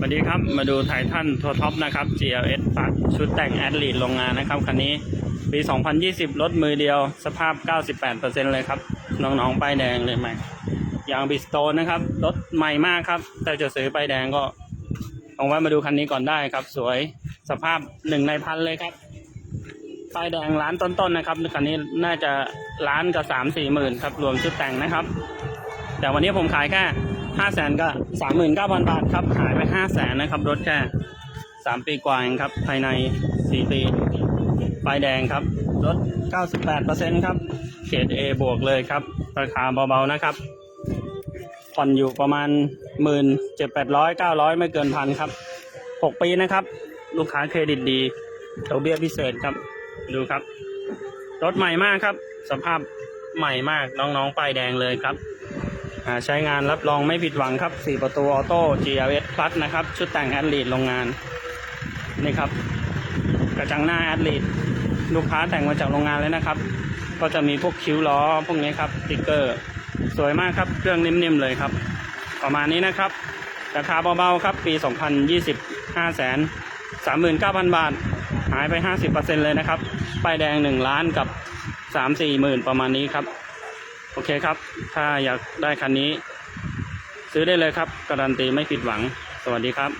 สวัสดีครับ มาดูไททันทัวท็อปนะครับ GLS ปักชุดแต่งแอดลีดโรงงานนะครับ คันนี้ปี 2020 รถมือเดียว สภาพ 98%เลยครับ น้องๆ ป้ายแดงเลยใหม่ ยางบิสโตนนะครับ รถใหม่มากครับ แต่จะซื้อป้ายแดงก็ลองแวะมาดูคันนี้ก่อนได้ครับ สวย สภาพหนึ่งในพันเลยครับ ป้ายแดงล้านต้นๆนะครับ คันนี้น่าจะล้านกับสามสี่หมื่นครับ รวมชุดแต่งนะครับ แต่วันนี้ผมขายแค่ ห้าแสนก็สามหมื่นเก้าพันบาทครับ หายไปห้าแสนนะครับ รถแค่สามปีกว่าเองครับ ภายในสี่ปีไฟแดงครับ รถเก้าสิบแปดเปอร์เซ็นครับ เกรด A บวกเลยครับ ราคาเบาๆนะครับ ผ่อนอยู่ประมาณหมื่นเจ็ดแปดร้อยเก้าร้อยไม่เกินพันครับหกปีนะครับ ลูกค้าเครดิตดีดอกเบี้ยพิเศษครับ ดูครับ รถใหม่มากครับ สภาพใหม่มากน้องๆป้ายแดงเลยครับ อ่าใช้งานรับรองไม่ผิดหวังครับ 4 ประตูออโต้ GLS Plus นะครับ ชุดแต่งแอดลีดโรงงาน นี่ครับ กระจังหน้าแอดลีดลูกค้าแต่งมาจากโรงงานเลยนะครับ ก็จะมีพวกคิ้วล้อพวกนี้ครับสติกเกอร์ สวยมากครับเครื่องนิ่มๆเลยครับ ประมาณนี้นะครับ ราคาเบาๆครับ ปี 2020 5 3 9 0 0 0 บาท หายไป 50%เลยนะครับป้ายแดง 1 ล้านกับ 3-4หมื่นประมาณนี้ครับ โอเคครับ ถ้าอยากได้คันนี้ ซื้อได้เลยครับ การันตีไม่ผิดหวัง สวัสดีครับ